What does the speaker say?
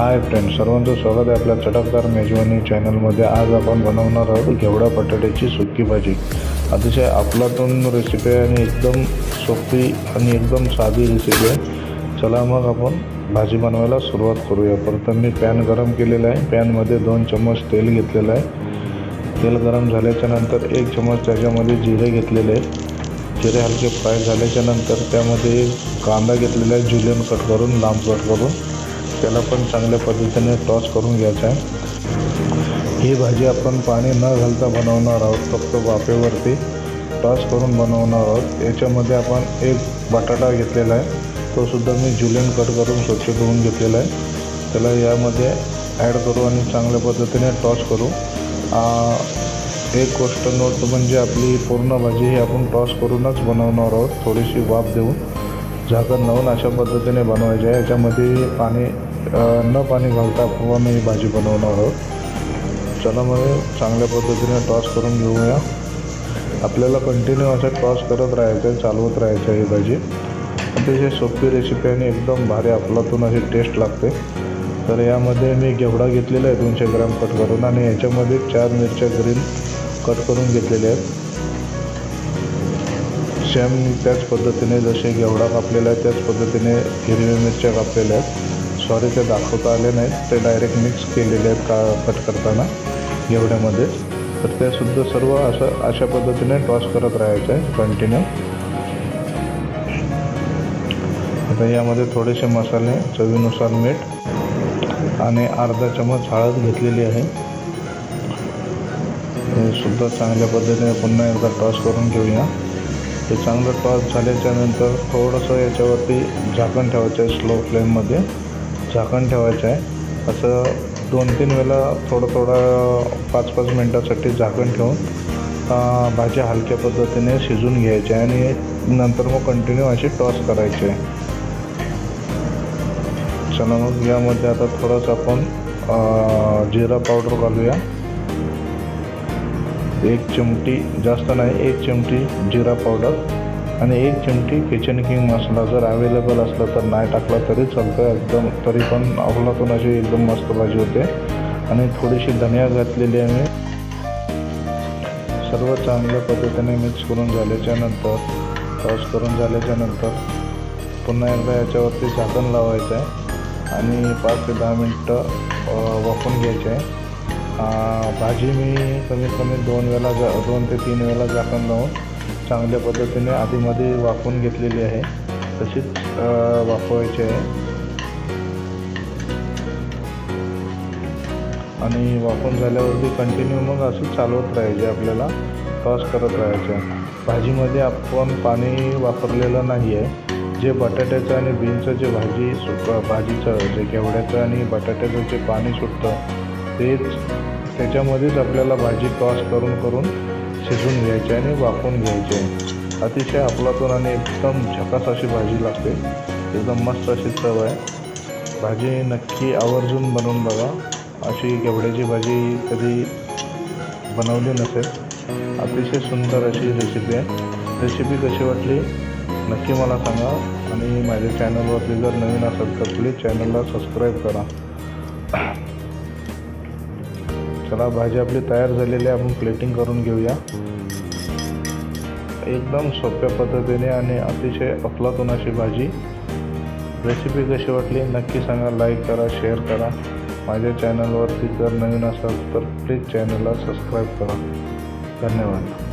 Hi friend सर्वांचं स्वागत आहे आपल्या चटकदार मेजवानी चॅनलमध्ये. आज आपण बनवणार आहोत घेवडा बटाट्याची सुकी भाजी. अतिशय आपलातून रेसिपी आहे आणि एकदम सोपी आणि एकदम साधी रेसिपी आहे. चला मग आपण भाजी बनवायला सुरुवात करूया. प्रथम मी पॅन गरम केलेला आहे. पॅनमध्ये दोन चम्मच तेल घेतलेलं आहे. तेल गरम झाल्याच्यानंतर एक चम्मच त्याच्यामध्ये जिरे घेतलेले आहे जिरे हलके फ्राय झाल्याच्यानंतर त्यामध्ये कांदा घेतलेला आहे. जुलियन कट करून लांब कट करून त्याला पण चांगल्या पद्धतीने टॉस करून घ्यायचा आहे. ही भाजी आपण पाणी न घालता बनवणार आहोत फक्त वाफेवरती टॉस करून बनवणार आहोत. याच्यामध्ये आपण एक बटाटा घेतलेला आहे. तो सुद्धा मी जुलियन कट करून स्वच्छ धुवून घेतलेला आहे. त्याला यामध्ये ॲड करू आणि चांगल्या पद्धतीने टॉस करू. एक गोष्ट नोट म्हणजे आपली पूर्ण भाजी ही आपण टॉस करूनच बनवणार आहोत. थोडीशी वाफ देऊन. झाकण लावून अशा पद्धतीने बनवायचे आहे. याच्यामध्ये पाणी न पाणी घालता आपण ही भाजी बनवणार आहोत. चला मग चांगल्या पद्धतीने टॉस करून घेऊया. आपल्याला कंटिन्यू असं टॉस करत राहायचं आहे चालवत राहायचं आहे ही भाजी. अतिशय सोपी रेसिपी आणि एकदम भारी आपलातून अशी टेस्ट लागते. तर यामध्ये मी घेवडा घेतलेला आहे दोनशे ग्रॅम कट करून आणि याच्यामध्ये चार मिरच्या ग्रीन कट करून घेतलेल्या आहेत. सेम त्याच पद्धतीने जसे घेवडा कापलेला आहे त्याच पद्धतीने हिरव्या मिरच्या कापलेल्या आहेत. सॉरी ते दाखवता आले नाहीत. ते डायरेक्ट मिक्स केलेले आहेत का कट करताना एवढ्यामध्ये. तर त्यासुद्धा सर्व असं अशा पद्धतीने टॉस करत राहायचं आहे कंटिन्यू आता यामध्ये थोडेसे मसाले चवीनुसार मीठ आणि अर्धा चमच हळद घेतलेली आहे. हे सुद्धा चांगल्या पद्धतीने पुन्हा एकदा टॉस करून घेऊया. ते चांगलं टॉस झाल्याच्यानंतर थोडंसं याच्यावरती झाकण ठेवायचं आहे स्लो फ्लेममध्ये झाकण ठेवायचं आहे. असं दोन तीन वेळा थोडं थोडं पाच पाच मिनटासाठी झाकण ठेवून भाजी हलक्या पद्धतीने शिजून घ्यायची आहे आणि नंतर मग कंटिन्यू अशी टॉस करायची आहे. चला मग यामध्ये आता थोडंसं आपण जिरा पावडर घालूया. एक चिमटी जास्त नाही एक चिमटी जिरा पावडर. आणि एक चिमटी किचन किंग मसाला जर अवेलेबल असला तर नाही टाकला तरी चालतं एकदम तरी पण अफलातून अशी एकदम मस्त भाजी होते. आणि थोडीशी धनिया घातलेली आहे. मी सर्व चांगल्या पद्धतीने मिक्स करून झाल्याच्यानंतर टॉस करून झाल्याच्यानंतर पुन्हा एकदा याच्यावरती झाकण लावायचं आहे. आणि पाच ते दहा मिनटं वाफून घ्यायचे आहे. भाजी मी कमीत कमी दोन वेळा जा दोन ते तीन वेळा झाकण लावून चांगल्या पद्धतीने आधीमध्ये वाफवून घेतलेली आहे. तशीच वाफवायची आहे. आणि वाफून झाल्यावरती कंटिन्यू मग असं चालवत राहायचे आपल्याला. टॉस करत राहायचं. भाजीमध्ये आपण पाणी वापरलेलं नाही आहे. जे बटाट्याचं आणि बीनचं जे भाजी सुक भाजीचं जे घेवड्याचं आणि बटाट्याचं जे पाणी सुटतं तेच त्याच्यामध्येच आपल्याला भाजी टॉस करून करून शिजवून घ्यायची आणि वाफवून घ्यायची. आहे अतिशय आपलातून आणि एकदम झकास अशी भाजी लागते. एकदम मस्त अशी चव आहे. भाजी नक्की आवर्जून बनवून बघा. अशी घेवड्याची भाजी कधी बनवली नसेल. अतिशय सुंदर अशी रेसिपी आहे. रेसिपी कशी वाटली? नक्की मला सांगा. आणि माझ्या चॅनलवरती जर नवीन असेल तर प्लीज चॅनलला सबस्क्राईब करा. चला भाजी आपली तयार झालेली आहे आपण प्लेटिंग करून घेऊया. एकदम सोप्या पद्धतीने आणि अतिशय अफलातून अशी भाजी. रेसिपी कशी वाटली नक्की सांगा लाईक करा शेअर करा. माझ्या चॅनलवरती जर नवीन असाल तर प्लीज चॅनलला सबस्क्राईब करा. धन्यवाद.